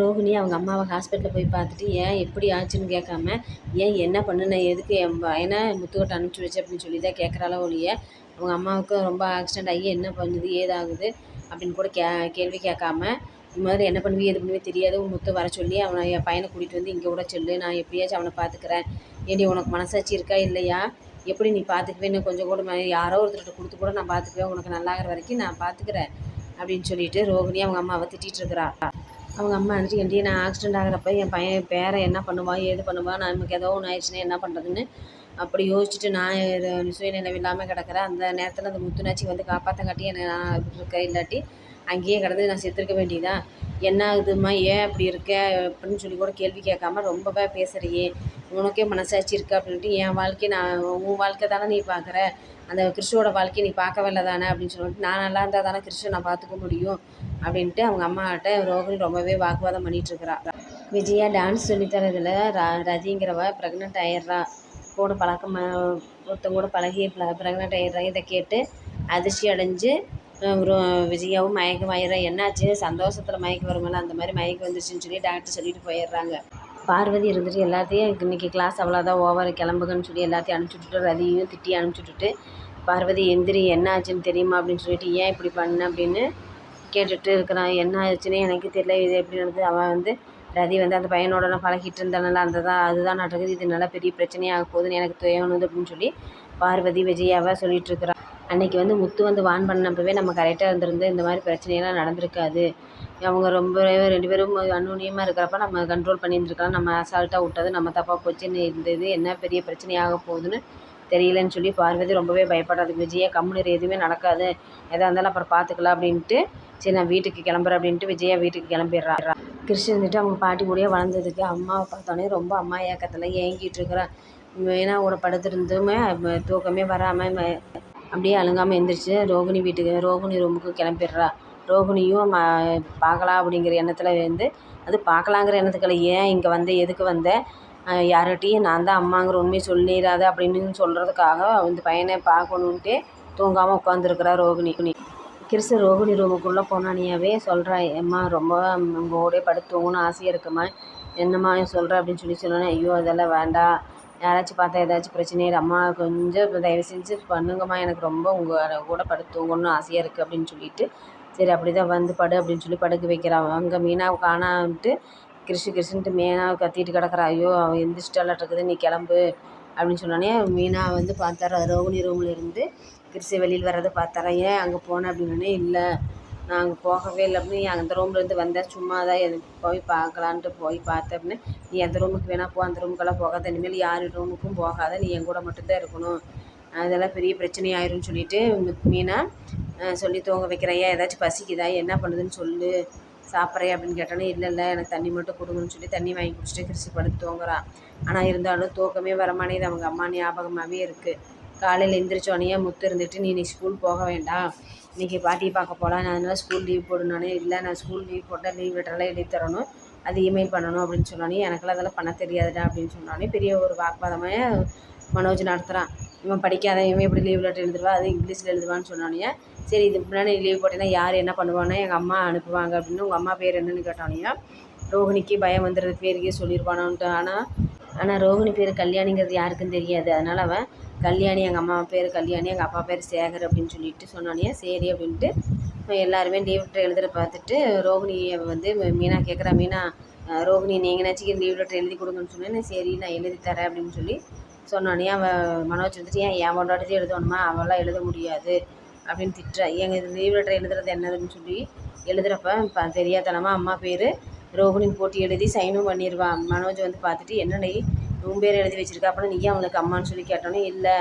ரோகிணி அவங்க அம்மாவை ஹாஸ்பிட்டலில் போய் பார்த்துட்டு ஏன் எப்படி ஆச்சுன்னு கேட்காம ஏன் என்ன பண்ணுன எதுக்கு என் பையனை முத்துக்கிட்ட அனுப்பிச்சி வச்சு அப்படின்னு சொல்லி தான் கேட்குறாள ஒழிய அவங்க அம்மாவுக்கு ரொம்ப ஆக்சிடெண்ட் ஆகி என்ன பண்ணுது ஏதாகுது? அப்படின்னு கூட கே கேள்வி கேட்காம இது மாதிரி என்ன பண்ணுவி எது பண்ணுவே தெரியாது உன் முத்து வர சொல்லி அவனை என் பையனை கூட்டிகிட்டு வந்து இங்கே கூட சொல்லு நான் எப்படியாச்சும் அவனை பார்த்துக்கிறேன். ஏடி உனக்கு மனசாட்சி இருக்கா இல்லையா? எப்படி நீ பார்த்துக்குவேன்னு கொஞ்சம் கூட யாரோ ஒருத்தர்கிட்ட கொடுத்து கூட நான் பார்த்துக்குவேன் உனக்கு நல்லாகிற வரைக்கும் நான் பார்த்துக்கிறேன். அப்படின்னு சொல்லிட்டு ரோகிணி அவங்க அம்மாவை திட்டிகிட்டு இருக்கிறா. அவங்க அம்மா வந்துட்டு ஏன்டி நான் ஆக்சிடெண்ட் ஆகிறப்ப என் பையன் பேரை என்ன பண்ணுவான் ஏது பண்ணுவான் நமக்கு ஏதோ ஒன்று ஆயிடுச்சுன்னா என்ன பண்ணுறதுன்னு அப்படி யோசிச்சுட்டு நான் இது சுயநினைவு இல்லாமல் கிடக்கிறேன். அந்த நேரத்தில் அந்த முத்துனாச்சி வந்து காப்பாற்றங்காட்டி என்னை நான் இப்படி இருக்கேன் இல்லாட்டி அங்கேயே கிடந்து நான் செத்துருக்க வேண்டியதா என்ன ஆகுதும்மா? ஏன் அப்படி இருக்க? அப்படின்னு சொல்லி கூட கேள்வி கேட்காம ரொம்பவே பேசுகிறியே உனக்கே மனசாட்சி இருக்கா அப்படின்ட்டு என் வாழ்க்கையை நான் உன் வாழ்க்கை தானே நீ பார்க்குற அந்த கிறிஸ்துவோட வாழ்க்கையை நீ பார்க்கவில்ல தானே? அப்படின்னு சொல்லிட்டு நான் நல்லா இருந்தால் தானே கிறிஸ்துவை நான் பார்த்துக்க முடியும். அப்படின்ட்டு அவங்க அம்மாட்ட ரோகிணி ரொம்பவே வாக்குவாதம் பண்ணிகிட்ருக்குறா விஜயா டான்ஸ் சொல்லித்தரதில் ர ரதிங்கிறவ ப்ரெக்னென்ட் ஆயிடுறா. கூட பழக்கம் ஒருத்தங்க கூட பழகி ப்ரெக்னென்ட் ஆயிடுறா. இதை கேட்டு அதிர்ச்சி அடைஞ்சு ஒரு விஜயாவும் மயக்கம் ஆயிடுறா. என்னாச்சு? சந்தோஷத்தில் மயக்கம் வருமில்ல அந்த மாதிரி மயக்கம் வந்துருச்சுன்னு சொல்லி டாக்டர் சொல்லிட்டு போயிடுறாங்க. பார்வதி இருந்துட்டு எல்லாத்தையும் இன்றைக்கி கிளாஸ் அவ்வளோதான் ஓவர் கிளம்புகன்னு சொல்லி எல்லாத்தையும் அனுப்பிச்சி விட்டுட்டு ரதியையும் திட்டி அனுப்பிச்சி விட்டுட்டு பார்வதி எந்திரி என்ன ஆச்சுன்னு தெரியுமா அப்படின்னு சொல்லிட்டு ஏன் இப்படி பண்ண? அப்படின்னு கேட்டுகிட்டு இருக்கிறான். என்ன ஆச்சுன்னே எனக்கு தெரியல. இது எப்படி நடந்தது? அவன் வந்து ரதி வந்து அந்த பையனோட நான் பழகிட்டு இருந்தானல அந்த தான் அதுதான் நடக்குது. இது நல்லா பெரிய பிரச்சனையாக போகுதுன்னு எனக்கு தோணுது அப்படின்னு சொல்லி பார்வதி விஜயாவை சொல்லிகிட்டு இருக்கிறான் அன்றைக்கி வந்து முத்து வந்து வான் பண்ணப்பவே நம்ம கரெக்டாக இருந்திருந்து இந்த மாதிரி பிரச்சனையெல்லாம் நடந்திருக்காது. அவங்க ரொம்ப ரெண்டு பேரும் அந்யோன்யமாக இருக்கிறப்ப நம்ம கண்ட்ரோல் பண்ணியிருந்துருக்கலாம். நம்ம அசால்ட்டாக விட்டது நம்ம தப்பாக போச்சுன்னு இருந்தது. என்ன பெரிய பிரச்சனையாக போகுதுன்னு தெரியலன்னு சொல்லி பார்வதி ரொம்பவே பயப்படுறது விஜயா கம்முனு எதுவுமே நடக்காது. எதாக இருந்தாலும் அப்புறம் பார்த்துக்கலாம் அப்படின்ட்டு சரி நான் வீட்டுக்கு கிளம்புறேன் அப்படின்ட்டு விஜயா வீட்டுக்கு கிளம்பிடுறா. கிருஷ்ணன் வந்துட்டு அவங்க பாட்டி கூடயே வளர்ந்ததுக்கு அம்மாவை பார்த்தோன்னே ரொம்ப அம்மா ஏக்கத்தில் ஏங்கிட்டு மெயினாக கூட படுத்திருந்துமே தூக்கமே வராமல் அப்படியே அழுங்காமல் எந்திரிச்சு ரோகிணி வீட்டுக்கு ரோகிணி ரூமுக்கு கிளம்பிடுறா. ரோகிணியும் பார்க்கலாம் அப்படிங்கிற எண்ணத்தில் வந்து அது பார்க்கலாங்கிற எண்ணத்துக்களை ஏன் இங்கே வந்த எதுக்கு வந்த? யாருகிட்டையும் நான் தான் அம்மாங்கிற உண்மையை சொல்லிடாத அப்படின்னு சொல்கிறதுக்காக இந்த பையனை பார்க்கணுன்ட்டு தூங்காமல் உட்காந்துருக்குறா ரோகிணி. கிறிஸ்து ரோகிணி ரூமுக்குள்ளே போனானியாவே சொல்கிறா அம்மா ரொம்ப உங்களோடய படுத்து தூங்கணும்னு ஆசையாக இருக்குமா? என்னம்மா சொல்கிற அப்படின்னு சொல்லி சொன்னோன்னே ஐயோ அதெல்லாம் வேண்டாம். யாராச்சும் பார்த்தா ஏதாச்சும் பிரச்சனை அம்மா கொஞ்சம் தயவு செஞ்சு பண்ணுங்கம்மா. எனக்கு ரொம்ப உங்கள் கூட படுத்து தூங்கணும்னு ஆசையாக இருக்குது அப்படின்னு சொல்லிட்டு சரி அப்படி தான் வந்து படு அப்படின்னு சொல்லி படுக்க வைக்கிறான். அங்கே மீனாவை காணான்ட்டு கிறிஷு கிறிஷுன்ட்டு மீனா கத்திட்டு கிடக்குறா. ஐயோ அவன் எந்திரிச்சிட்டாலாட்டுருக்குது நீ கிளம்பு அப்படின்னு சொன்னோடனே மீனா வந்து பார்த்தாரா. ரோகிணி ரூமில் இருந்து கிறிஷு வெளியில் வர்றதை பார்த்தாரா. ஏன் அங்கே போனேன் அப்படின்னே இல்லை நான் அங்கே போகவே இல்லை. அப்படின்னு அந்த ரூம்லேருந்து வந்தேன் சும்மா தான் எனக்கு போய் பார்க்கலான்ட்டு போய் பார்த்தேன் அப்படின்னு நீ எந்த ரூமுக்கு வேணால் போ அந்த ரூமுக்கெல்லாம் போகாத. இனிமேல் யார் ரூமுக்கும் போகாத. நீ என் கூட மட்டும்தான் இருக்கணும். அதெல்லாம் பெரிய பிரச்சனை ஆயிரும்னு சொல்லிட்டு மீனா சொல்லி தூங்க வைக்கிறையா ஏதாச்சும் பசிக்குதா? என்ன பண்ணுதுன்னு சொல்லு. சாப்பிட்றேன் அப்படின்னு கேட்டோன்னே இல்லை இல்லை எனக்கு தண்ணி மட்டும் கொடுங்கன்னு சொல்லி தண்ணி வாங்கி குடிச்சிட்டு கிறிஸ்து படுத்து தூங்குறான். ஆனால் இருந்தாலும் தூக்கமே வரமானேது அவங்க அம்மா ஞாபகமாகவே இருக்குது காலையில் எந்திரிச்சோடனே முத்து இருந்துட்டு நீ நீ ஸ்கூல் போக வேண்டாம். இன்றைக்கி பாட்டியை பார்க்க போகலாம் நான் அதனால் ஸ்கூல் லீவ் போடணுன்னே இல்லை. நான் ஸ்கூல் லீவ் போட்டால் லீவ் லெட்டரெல்லாம் எழுதி தரணும். அது இமெயில் பண்ணணும் அப்படின்னு சொன்னோன்னே எனக்கெல்லாம் அதெல்லாம் பண்ண தெரியாதுடா அப்படின்னு சொன்னோடனே பெரிய ஒரு வாக்குவாதமாக மனோஜ் நடத்துகிறான் இவன் படிக்காத இவன் எப்படி லீவ் லெட்டர் எழுதுவா அது இங்கிலீஷில் எழுதுவான்னு சொன்னோன்னே சரி இது முன்னாடி லீவ் போட்டேன்னா யார் என்ன பண்ணுவான்னா எங்கள் அம்மா அனுப்புவாங்க அப்படின்னு உங்கள் அம்மா பேர் என்னன்னு கேட்டோன்னே ரோகிணிக்கு பயம் வந்துடுறது பேருக்கே சொல்லியிருப்பானான்ட்டு ஆனால் ஆனால் ரோகிணி பேர் கல்யாணிங்கிறது யாருக்கும் தெரியாது. அதனால் அவன் கல்யாணி எங்கள் அம்மா பேர் கல்யாணி எங்கள் அப்பா பேர் சேகர் அப்படின்னு சொல்லிட்டு சொன்னோன்னே சரி அப்படின்ட்டு எல்லாருமே லீவ் லெட்டர் எழுதுற பார்த்துட்டு ரோகிணியை வந்து மீனா கேட்குறா மீனா அஹ் ரோகிணி நீங்கள் நினச்சிக்க லீவ் லெட்டர் எழுதி கொடுங்கன்னு சொன்னேன் சரி நான் எழுதி தரேன் அப்படின்னு சொல்லி சொன்னோன்னே அவன் மனோஜ் வந்துட்டு ஏன் என் பொண்டாட்டி எழுதணுமா? அவளாம் எழுத முடியாது. அப்படின்னு திட்டுறா. எங்கள் இது லீவ் லெட்டர் எழுதுறது என்னதுன்னு சொல்லி எழுதுறப்ப இப்போ தெரியாதனமாக அம்மா பேர் ரோகிணின்னு போட்டு எழுதி சைனும் பண்ணிடுவான் மனோஜ் வந்து பார்த்துட்டு என்னடி உன் பேர் எழுதி வச்சிருக்க? அப்புறம் நீ அவனுக்கு அம்மான்னு சொல்லி கேட்டோன்னே இல்லை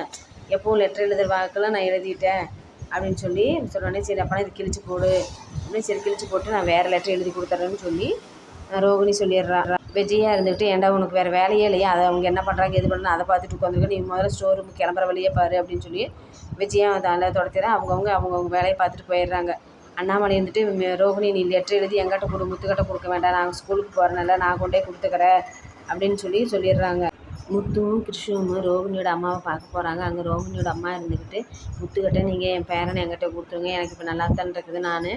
எப்போவும் லெட்டர் எழுதுகிற வாக்கெல்லாம் நான் எழுதிட்டேன். அப்படின்னு சொல்லி சொன்னோடனே சரி அப்போனா இது கிழிச்சு போடு. அப்படின்னு சரி கிழிச்சு போட்டு நான் வேறு லெட்டர் எழுதி கொடுத்துட்றேன்னு சொல்லி அஹ் ரோகிணி சொல்லிடுறா. விஜயா இருந்துக்கிட்டு ஏன்டா உனக்கு வேறு வேலையே இல்லையா? அதை அவங்க என்ன பண்ணுறாங்க எது பண்ணுறாங்க அதை பார்த்துட்டு உட்காந்துருக்க நீ முதல்ல ஸ்டோர் ரூம் கிளம்புற வழியே பாரு அப்படின்னு சொல்லி விஜயா அதில் தொடர்த்துறேன் அவங்கவுங்க அவங்கவுங்க வேலையை பார்த்துட்டு போயிடுறாங்க. அண்ணாமலை இருந்துட்டு ரோகிணி நீ லெட்டர் எழுதி எங்கிட்ட கொடு முத்துக்கிட்ட கொடுக்க வேண்டாம். நான் ஸ்கூலுக்கு போகிறனால நான் கொண்டே கொடுத்துக்கிறேன் அப்படின்னு சொல்லி சொல்லிடுறாங்க. முத்துவும் கிருஷ்ணவும் ரோகிணியோட அம்மாவை பார்க்க போகிறாங்க அங்கே ரோகிணியோட அம்மா இருந்துக்கிட்டு முத்துக்கிட்ட நீங்கள் என் பேரனை என்கிட்ட கொடுத்துருங்க. எனக்கு இப்போ நல்லா தான் இருக்குது. நான்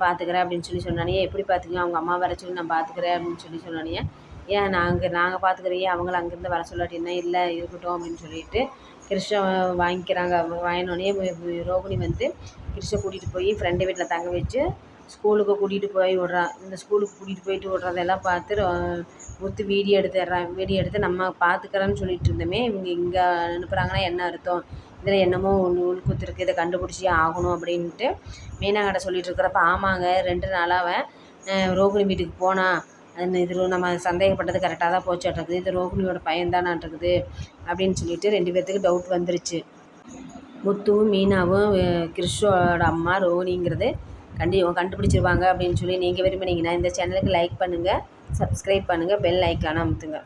பார்த்துக்கிறேன் அப்படின்னு சொல்லி சொன்னானே. எப்படி பார்த்துக்கோங்க அவங்க அம்மா வர சொல்லி நான் பார்த்துக்கிறேன் அப்படின்னு சொல்லி சொன்னானே. ஏன் நாங்கள் நாங்கள் ஏன் அவங்கள அங்கேருந்து வர சொல்லாட்டி என்ன? இல்லை இருக்கட்டும் அப்படின்னு சொல்லிட்டு கிருஷ்ண வாங்கிக்கிறாங்க. வாங்கினோடனே ரோகிணி வந்து கிருஷ்ண கூட்டிகிட்டு போய் ஃப்ரெண்டு வீட்டில் தங்க வச்சு ஸ்கூலுக்கு கூட்டிகிட்டு போய் விட்றான் இந்த ஸ்கூலுக்கு கூட்டிகிட்டு போயிட்டு விட்றதெல்லாம் பார்த்து ரொ- முத்து வீடியோ எடுத்துடுறான் வீடியோ எடுத்து நம்ம பார்த்துக்கிறேன்னு சொல்லிட்டு இருந்தோமே இவங்க இங்கே அனுப்புகிறாங்கன்னா என்ன அர்த்தம்? இதில் என்னமோ ஒன்று உள்குத்து இதை கண்டுபிடிச்சியே ஆகணும் அப்படின்ட்டு மீனாங்கடை சொல்லிட்டு இருக்கிறப்ப ஆமாங்க ரெண்டு நாளாக அவன் ரோகிணி வீட்டுக்கு போனான் அது இது நம்ம சந்தேகப்பட்டது கரெக்டாக தான் போச்சுட்ருக்குது இது ரோகிணியோட பையன்தானாட்டிருக்குது அப்படின்னு சொல்லிட்டு ரெண்டு பேர்த்துக்கு டவுட் வந்துருச்சு. முத்துவும் மீனாவும் அஹ், கிறிஷோட அம்மா ரோகிணிங்கிறது கண்டி கண்டுபிடிச்சிருவாங்க அப்படின்னு சொல்லி நீங்கள் விரும்புனீங்கன்னா இந்த சேனலுக்கு லைக் பண்ணுங்கள் சப்ஸ்கிரைப் பண்ணுங்கள் பெல் ஐக்கான அமுத்துங்க.